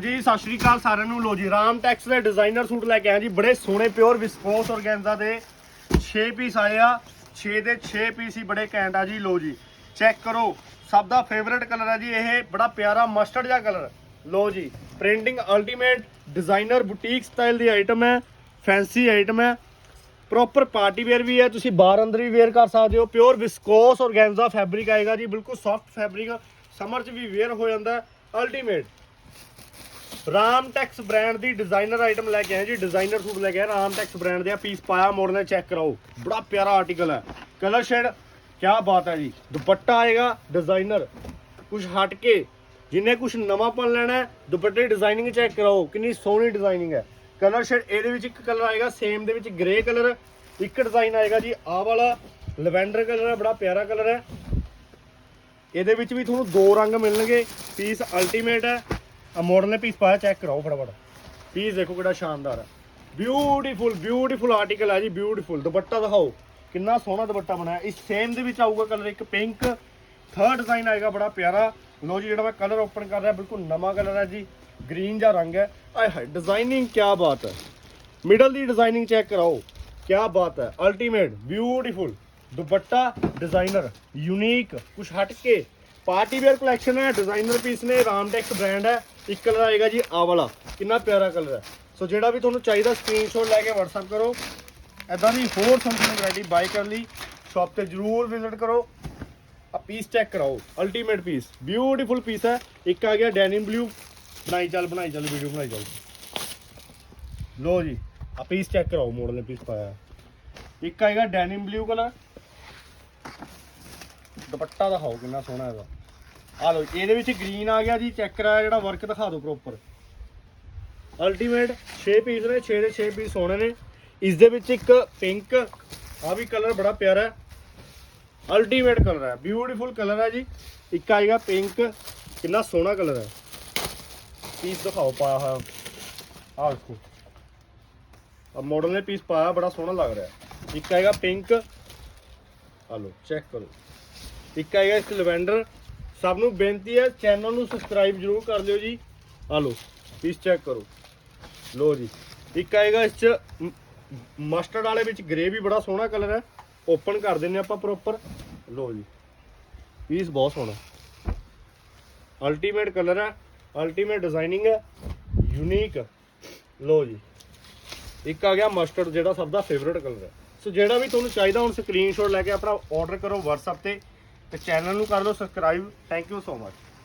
ਜੀ, ਸਤਿ ਸ਼੍ਰੀ ਅਕਾਲ ਸਾਰਿਆਂ ਨੂੰ। ਲੋ ਜੀ, ਰਾਮ ਟੈਕਸ ਦੇ ਡਿਜ਼ਾਈਨਰ ਸੂਟ ਲੈ ਕੇ ਆਏ ਜੀ। ਬੜੇ ਸੋਹਣੇ ਪਿਓਰ ਵਿਸਕੋਸ ਔਰਗੈਂਜ਼ਾ ਦੇ 6 ਪੀਸ ਆਏ ਆ। 6 ਦੇ 6 ਪੀਸ ਹੀ ਬੜੇ ਘੈਂਟ ਆ ਜੀ। ਲੋ ਜੀ ਚੈੱਕ ਕਰੋ। ਸਭ ਦਾ ਫੇਵਰਿਟ ਕਲਰ ਹੈ ਜੀ। ਇਹ ਬੜਾ ਪਿਆਰਾ ਮਸਟਰਡ ਜਿਹਾ ਕਲਰ ਲੋ ਜੀ printing ultimate designer boutique style ਦੀ ਆਈਟਮ ਹੈ। ਫੈਂਸੀ ਆਈਟਮ ਹੈ। ਪ੍ਰੋਪਰ ਪਾਰਟੀ ਵੇਅਰ ਵੀ ਹੈ। ਤੁਸੀਂ ਬਾਹਰ ਅੰਦਰ ਵੀ ਵੇਅਰ ਕਰ ਸਕਦੇ ਹੋ। ਪਿਓਰ ਵਿਸਕੋਸ ਔਰਗੈਂਜ਼ਾ ਫੈਬਰਿਕ ਆਏਗਾ ਜੀ। ਬਿਲਕੁਲ ਸੌਫਟ ਫੈਬਰਿਕ ਸਮਰ 'ਚ ਵੀ ਵੇਅਰ ਹੋ ਜਾਂਦਾ। ਅਲਟੀਮੇਟ ਰਾਮ ਟੈਕਸ ਬ੍ਰਾਂਡ ਦੀ ਡਿਜ਼ਾਈਨਰ ਆਈਟਮ ਲੈ ਕੇ ਆਏ ਜੀ, ਡਿਜ਼ਾਈਨਰ ਸੂਟ ਲੈ ਕੇ ਆਏ, ਰਾਮ ਟੈਕਸ ਬ੍ਰਾਂਡ ਦੇ ਆ ਪੀਸ ਪਾਇਆ ਮੋੜ ਚੈੱਕ ਕਰਾਓ। ਬੜਾ ਪਿਆਰਾ ਆਰਟੀਕਲ ਹੈ। ਕਲਰ ਸ਼ੇਡ ਕੀ ਬਾਤ ਹੈ ਜੀ। ਦੁਪੱਟਾ ਆਏਗਾ, ਡਿਜ਼ਾਈਨਰ। ਕੁਝ ਹਟ ਕੇ, ਜਿੰਨੇ ਕੁਝ ਨਵਾਂਪਨ ਲੈਣਾ ਹੈ, ਦੁਪੱਟੇ ਡਿਜ਼ਾਈਨਿੰਗ ਚੈੱਕ ਕਰਾਓ। ਕਿੰਨੀ ਸੋਹਣੀ ਡਿਜ਼ਾਈਨਿੰਗ ਹੈ। ਕਲਰ ਸ਼ੇਡ ਇਹਦੇ ਵਿੱਚ ਇੱਕ ਕਲਰ ਆਏਗਾ ਸੇਮ ਦੇ ਵਿੱਚ ਗ੍ਰੇ ਕਲਰ ਇੱਕ ਡਿਜ਼ਾਈਨ ਆਏਗਾ ਜੀ, ਆਹ ਵਾਲਾ ਲਵੈਂਡਰ ਕਲਰ ਹੈ, ਬੜਾ ਪਿਆਰਾ ਕਲਰ ਹੈ। ਇਹਦੇ ਵਿੱਚ ਵੀ ਤੁਹਾਨੂੰ ਦੋ ਰੰਗ ਮਿਲਣਗੇ। ਪੀਸ ਅਲਟੀਮੇਟ ਹੈ ਆ ਮਾਡਲ ਨੇ ਪੀਸ ਪਾਇਆ ਚੈੱਕ ਕਰਾਓ ਫਟਾਫਟ। ਪੀਸ ਦੇਖੋ ਕਿਹੜਾ ਸ਼ਾਨਦਾਰ ਹੈ ਬਿਊਟੀਫੁਲ ਬਿਊਟੀਫੁਲ ਆਰਟੀਕਲ ਹੈ ਜੀ ਬਿਊਟੀਫੁਲ ਦੁਪੱਟਾ ਦਿਖਾਓ, ਕਿੰਨਾ ਸੋਹਣਾ ਦੁਪੱਟਾ ਬਣਾਇਆ ਇਸ ਸੇਮ ਦੇ ਵਿੱਚ ਆਊਗਾ ਕਲਰ ਇੱਕ ਪਿੰਕ ਥਰਡ ਡਿਜ਼ਾਈਨ ਆਏਗਾ, ਬੜਾ ਪਿਆਰਾ। ਲੋ ਜੀ, ਜਿਹੜਾ ਮੈਂ ਕਲਰ ਓਪਨ ਕਰ ਰਿਹਾ, ਬਿਲਕੁਲ ਨਵਾਂ ਕਲਰ ਹੈ ਜੀ। ਗ੍ਰੀਨ ਜਿਹਾ ਰੰਗ ਹੈ। ਆਏ ਹਾਏ ਡਿਜ਼ਾਈਨਿੰਗ ਕੀ ਬਾਤ ਹੈ। ਮਿਡਲ ਦੀ ਡਿਜ਼ਾਈਨਿੰਗ ਚੈੱਕ ਕਰਾਓ। ਕੀ ਬਾਤ ਹੈ। Ultimate beautiful dupatta designer unique ਕੁਝ ਹਟ ਕੇ ਪਾਰਟੀ ਵੇਅਰ ਕਲੈਕਸ਼ਨ ਹੈ ਡਿਜ਼ਾਈਨਰ ਪੀਸ ਨੇ ਰਾਮਟੈਕਸ ਬ੍ਰਾਂਡ ਹੈ। ਇੱਕ ਕਲਰ ਆਏਗਾ ਜੀ ਆ ਵਾਲਾ। ਕਿੰਨਾ ਪਿਆਰਾ ਕਲਰ ਹੈ। ਸੋ ਜਿਹੜਾ ਵੀ ਤੁਹਾਨੂੰ ਚਾਹੀਦਾ ਸਕਰੀਨਸ਼ਾਟ ਲੈ ਕੇ WhatsApp ਕਰੋ। ਐਦਾਂ ਦੀ ਹੋਰ ਸੰਪੂਰਨ ਵੈਰਾਈਟੀ ਬਾਈ ਕਰਨ ਲਈ ਸ਼ਾਪ ਤੇ ਜਰੂਰ ਵਿਜ਼ਿਟ ਕਰੋ। ਆ ਪੀਸ ਚੈੱਕ ਕਰਾਓ। ਅਲਟੀਮੇਟ ਪੀਸ ਬਿਊਟੀਫੁਲ ਪੀਸ ਹੈ। ਇੱਕ ਆ ਗਿਆ ਡੈਨਿਮ ਬਲੂ ਬਣਾਈ ਚੱਲ ਬਣਾਈ ਚੱਲ ਵੀਡੀਓ ਬਣਾਈ ਚੱਲ। ਲੋ ਜੀ ਆ ਪੀਸ ਚੈੱਕ ਕਰਾਓ ਮਾਡਲ ਨੇ ਪੀਸ ਪਾਇਆ। ਇੱਕ ਆਏਗਾ ਡੈਨਿਮ ਬਲੂ ਕਲਰ ਦੁਪੱਟਾ ਦਿਖਾਓ ਕਿੰਨਾ ਸੋਹਣਾ ਇਹਦਾ। ਆ ਲੋ ਇਹਦੇ ਵਿੱਚ ਗ੍ਰੀਨ ਆ ਗਿਆ ਜੀ ਚੈੱਕ ਕਰਾਇਆ ਜਿਹੜਾ ਵਰਕ ਦਿਖਾ ਦਿਓ ਪ੍ਰੋਪਰ ਅਲਟੀਮੇਟ 6 ਪੀਸ ਨੇ 6 ਦੇ 6 ਪੀਸ ਸੋਹਣੇ ਨੇ। ਇਸ ਦੇ ਵਿੱਚ ਇੱਕ ਪਿੰਕ ਆ ਵੀ ਕਲਰ ਬੜਾ ਪਿਆਰਾ ਹੈ। ਅਲਟੀਮੇਟ ਕਲਰ ਹੈ ਬਿਊਟੀਫੁਲ ਕਲਰ ਹੈ ਜੀ। ਇੱਕ ਆਏਗਾ ਪਿੰਕ ਕਿੰਨਾ ਸੋਹਣਾ ਕਲਰ ਹੈ। ਪੀਸ ਦਿਖਾਓ ਪਾਇਆ ਹੋਇਆ ਆ ਦੇਖੋ। ਆ ਮਾਡਲ ਨੇ ਪੀਸ ਪਾਇਆ, ਬੜਾ ਸੋਹਣਾ ਲੱਗ ਰਿਹਾ ਇੱਕ ਆਏਗਾ ਪਿੰਕ ਆ ਲੋ ਚੈੱਕ ਕਰੋ। ਇੱਕ ਆਏਗਾ ਇਸ ਲਵੈਂਡਰ। ਸਭ ਨੂੰ ਬੇਨਤੀ ਹੈ ਚੈਨਲ ਨੂੰ ਸਬਸਕ੍ਰਾਈਬ ਜਰੂਰ ਕਰ ਲਿਓ ਜੀ। ਆ ਲੋ ਪੀਸ ਚੈੱਕ ਕਰੋ। ਲੋ ਜੀ, ਇੱਕ ਆਏਗਾ ਇਸ ਚ ਮਸਟਰਡ ਵਾਲੇ ਵਿੱਚ ਗ੍ਰੇ ਵੀ ਬੜਾ ਸੋਹਣਾ ਕਲਰ ਹੈ। ਓਪਨ ਕਰ ਦਿੰਨੇ ਆਪਾਂ ਪ੍ਰੋਪਰ ਲੋ ਜੀ ਪੀਸ ਬਹੁਤ ਸੋਹਣਾ। ਅਲਟੀਮੇਟ ਕਲਰ ਹੈ ਅਲਟੀਮੇਟ ਡਿਜ਼ਾਈਨਿੰਗ ਹੈ ਯੂਨੀਕ ਲੋ ਜੀ, ਇੱਕ ਆ ਗਿਆ ਮਸਟਰਡ ਜਿਹੜਾ ਸਭ ਦਾ ਫੇਵਰਿਟ ਕਲਰ ਹੈ। ਸੋ ਜਿਹੜਾ ਵੀ ਤੁਹਾਨੂੰ ਚਾਹੀਦਾ, ਹੁਣ ਸਕਰੀਨਸ਼ਾਟ ਲੈ ਕੇ ਆਪਣਾ ਆਰਡਰ ਕਰੋ WhatsApp ਤੇ। ਤੇ ਚੈਨਲ ਨੂੰ ਕਰ ਲਓ subscribe thank you so much